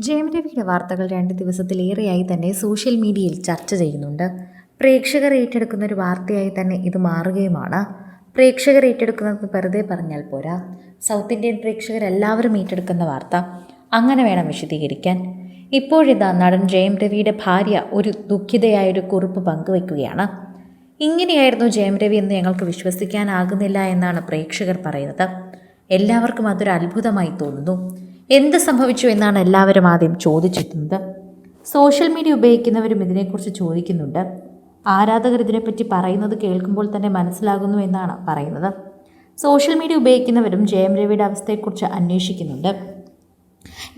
ജയം രവിയുടെ വാർത്തകൾ രണ്ട് ദിവസത്തിലേറെയായി തന്നെ സോഷ്യൽ മീഡിയയിൽ ചർച്ച ചെയ്യുന്നുണ്ട്. പ്രേക്ഷകർ ഏറ്റെടുക്കുന്ന ഒരു വാർത്തയായി തന്നെ ഇത് മാറുകയുമാണ്. പ്രേക്ഷകർ ഏറ്റെടുക്കുന്നത് വെറുതെ പറഞ്ഞാൽ പോരാ. സൗത്ത് ഇന്ത്യൻ പ്രേക്ഷകരെല്ലാവരും ഏറ്റെടുക്കുന്ന വാർത്ത അങ്ങനെ വേണം വിശദീകരിക്കാൻ. ഇപ്പോഴിതാ നടൻ ജയം രവിയുടെ ഭാര്യ ഒരു ദുഃഖിതയായൊരു കുറിപ്പ് പങ്കുവയ്ക്കുകയാണ്. ഇങ്ങനെയായിരുന്നു ജയം രവി എന്ന് ഞങ്ങൾക്ക് വിശ്വസിക്കാനാകുന്നില്ല എന്നാണ് പ്രേക്ഷകർ പറയുന്നത്. എല്ലാവർക്കും അതൊരു അത്ഭുതമായി തോന്നുന്നു. എന്ത് സംഭവിച്ചു എന്നാണ് എല്ലാവരും ആദ്യം ചോദിച്ചെത്തുന്നത് സോഷ്യൽ മീഡിയ ഉപയോഗിക്കുന്നവരും ഇതിനെക്കുറിച്ച് ചോദിക്കുന്നുണ്ട്. ആരാധകർ ഇതിനെപ്പറ്റി പറയുന്നത് കേൾക്കുമ്പോൾ തന്നെ മനസ്സിലാകുന്നു എന്നാണ് പറയുന്നത്. സോഷ്യൽ മീഡിയ ഉപയോഗിക്കുന്നവരും ജയം രവിയുടെ അവസ്ഥയെക്കുറിച്ച് അന്വേഷിക്കുന്നുണ്ട്.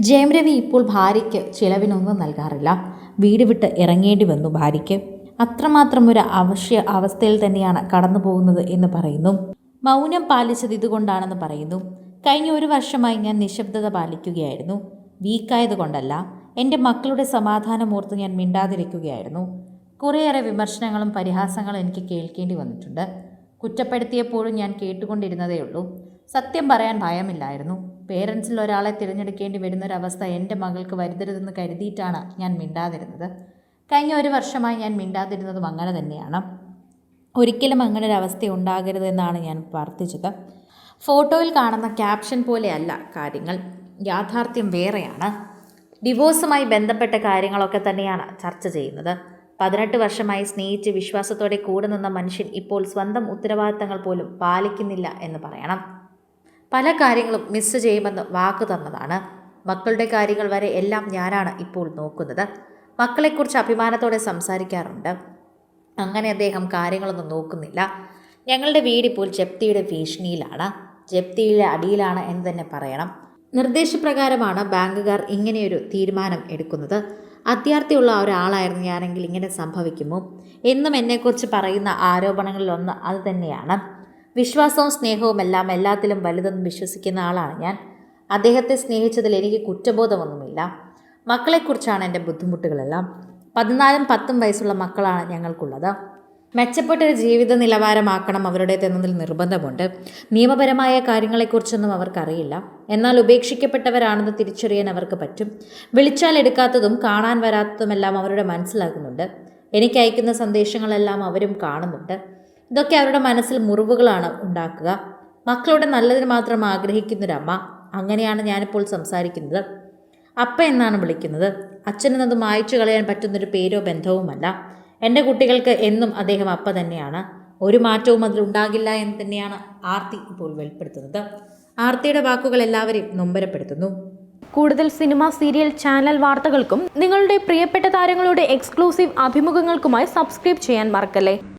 ജയം രവി ഇപ്പോൾ ഭാര്യയ്ക്ക് ചിലവിനൊന്നും നൽകാറില്ല. വീട് വിട്ട് ഇറങ്ങേണ്ടി വന്നു ഭാര്യയ്ക്ക്. അത്രമാത്രം ഒരു അവശ്യ അവസ്ഥയിൽ തന്നെയാണ് കടന്നു പോകുന്നത് എന്ന് പറയുന്നു. മൗനം പാലിച്ചത് ഇതുകൊണ്ടാണെന്ന് പറയുന്നു. കഴിഞ്ഞ ഒരു വർഷമായി ഞാൻ നിശബ്ദത പാലിക്കുകയായിരുന്നു. വീക്കായത് കൊണ്ടല്ല എന്റെ മക്കളുടെ സമാധാനമോർത്ത് ഞാൻ മിണ്ടാതിരിക്കുകയായിരുന്നു. കുറേയേറെ വിമർശനങ്ങളും പരിഹാസങ്ങളും എനിക്ക് കേൾക്കേണ്ടി വന്നിട്ടുണ്ട്. കുറ്റപ്പെടുത്തിയപ്പോഴും ഞാൻ കേട്ടുകൊണ്ടിരുന്നതേ ഉള്ളൂ സത്യം പറയാൻ ഭയമില്ലായിരുന്നു. പേരൻസിൽ ഒരാളെ തിരഞ്ഞെടുക്കേണ്ടി വരുന്നൊരവസ്ഥ എന്റെ മകൾക്ക് വരുത്തരുതെന്ന് കരുതിയിട്ടാണ് ഞാൻ മിണ്ടാതിരുന്നത്. കഴിഞ്ഞ ഒരു വർഷമായി ഞാൻ മിണ്ടാതിരുന്നതും അങ്ങനെ തന്നെയാണ്. ഒരിക്കലും അങ്ങനെ ഒരു അവസ്ഥ ഉണ്ടാകരുതെന്നാണ് ഞാൻ പ്രാർത്ഥിച്ചത്. ഫോട്ടോയിൽ കാണുന്ന ക്യാപ്ഷൻ പോലെയല്ല കാര്യങ്ങൾ. യാഥാർത്ഥ്യം വേറെയാണ്. ഡിവോഴ്സുമായി ബന്ധപ്പെട്ട കാര്യങ്ങളൊക്കെ തന്നെയാണ് ചർച്ച ചെയ്യുന്നത്. പതിനെട്ട് വർഷമായി സ്നേഹിച്ച് വിശ്വാസത്തോടെ കൂടെ നിന്ന മനുഷ്യൻ ഇപ്പോൾ സ്വന്തം ഉത്തരവാദിത്തങ്ങൾ പോലും പാലിക്കുന്നില്ല എന്ന് പറയണം. പല കാര്യങ്ങളും മിസ് ചെയ്യുമെന്ന് വാക്ക് തന്നതാണ്. മക്കളുടെ കാര്യങ്ങൾ വരെ എല്ലാം ഞാനാണ് ഇപ്പോൾ നോക്കുന്നത്. മക്കളെക്കുറിച്ച് അഭിമാനത്തോടെ സംസാരിക്കാറുണ്ട്. അങ്ങനെ അദ്ദേഹം കാര്യങ്ങളൊന്നും നോക്കുന്നില്ല. ഞങ്ങളുടെ വീടിപ്പോൾ ജപ്തിയുടെ ഭീഷണിയിലാണ്. ജപ്തിയിലെ അടിയിലാണ് എന്ന് തന്നെ പറയണം. നിർദ്ദേശപ്രകാരമാണ് ബാങ്കുകാർ ഇങ്ങനെയൊരു തീരുമാനം എടുക്കുന്നത്. അത്യാർത്ഥിയുള്ള ഒരാളായിരുന്നു ഞാനെങ്കിൽ ഇങ്ങനെ സംഭവിക്കുമോ? എന്നും എന്നെക്കുറിച്ച് പറയുന്ന ആരോപണങ്ങളിലൊന്ന് അത് തന്നെയാണ്. വിശ്വാസവും സ്നേഹവും എല്ലാം എല്ലാത്തിലും വലുതെന്ന് വിശ്വസിക്കുന്ന ആളാണ് ഞാൻ. അദ്ദേഹത്തെ സ്നേഹിച്ചതിൽ എനിക്ക് കുറ്റബോധമൊന്നുമില്ല. മക്കളെക്കുറിച്ചാണ് എന്റെ ബുദ്ധിമുട്ടുകളെല്ലാം. പതിനാലും പത്തും വയസ്സുള്ള മക്കളാണ് ഞങ്ങൾക്കുള്ളത്. മെച്ചപ്പെട്ടൊരു ജീവിത നിലവാരമാക്കണം അവരുടേതെന്നതിൽ നിർബന്ധമുണ്ട്. നിയമപരമായ കാര്യങ്ങളെക്കുറിച്ചൊന്നും അവർക്കറിയില്ല. എന്നാൽ ഉപേക്ഷിക്കപ്പെട്ടവരാണെന്ന് തിരിച്ചറിയാൻ അവർക്ക് പറ്റും. വിളിച്ചാൽ എടുക്കാത്തതും കാണാൻ വരാത്തതുമെല്ലാം അവരുടെ മനസ്സിലാകുന്നുണ്ട്. എനിക്ക് അയക്കുന്ന സന്ദേശങ്ങളെല്ലാം അവരും കാണുന്നുണ്ട്. ഇതൊക്കെ അവരുടെ മനസ്സിൽ മുറിവുകളാണ് ഉണ്ടാക്കുക. മക്കളുടെ നല്ലതിന് മാത്രം ആഗ്രഹിക്കുന്നൊരമ്മ. അങ്ങനെയാണ് ഞാനിപ്പോൾ സംസാരിക്കുന്നത്. അപ്പ എന്നാണ് വിളിക്കുന്നത്. അച്ഛനെന്നത് മായ്ച്ചു കളയാൻ പറ്റുന്നൊരു പേരോ ബന്ധവുമല്ല. എന്റെ കുട്ടികൾക്ക് എന്നും അദ്ദേഹം അപ്പ തന്നെയാണ്. ഒരു മാറ്റവും അതിലുണ്ടാകില്ല എന്ന് തന്നെയാണ് ആർത്തി ഇപ്പോൾ വെളിപ്പെടുത്തുന്നത്. ആർത്തിയുടെ വാക്കുകൾ എല്ലാവരെയും നൊമ്പരപ്പെടുത്തുന്നു. കൂടുതൽ സിനിമ സീരിയൽ ചാനൽ വാർത്തകൾക്കും നിങ്ങളുടെ പ്രിയപ്പെട്ട താരങ്ങളുടെ എക്സ്ക്ലൂസീവ് അഭിമുഖങ്ങൾക്കുമായി സബ്സ്ക്രൈബ് ചെയ്യാൻ മറക്കല്ലേ?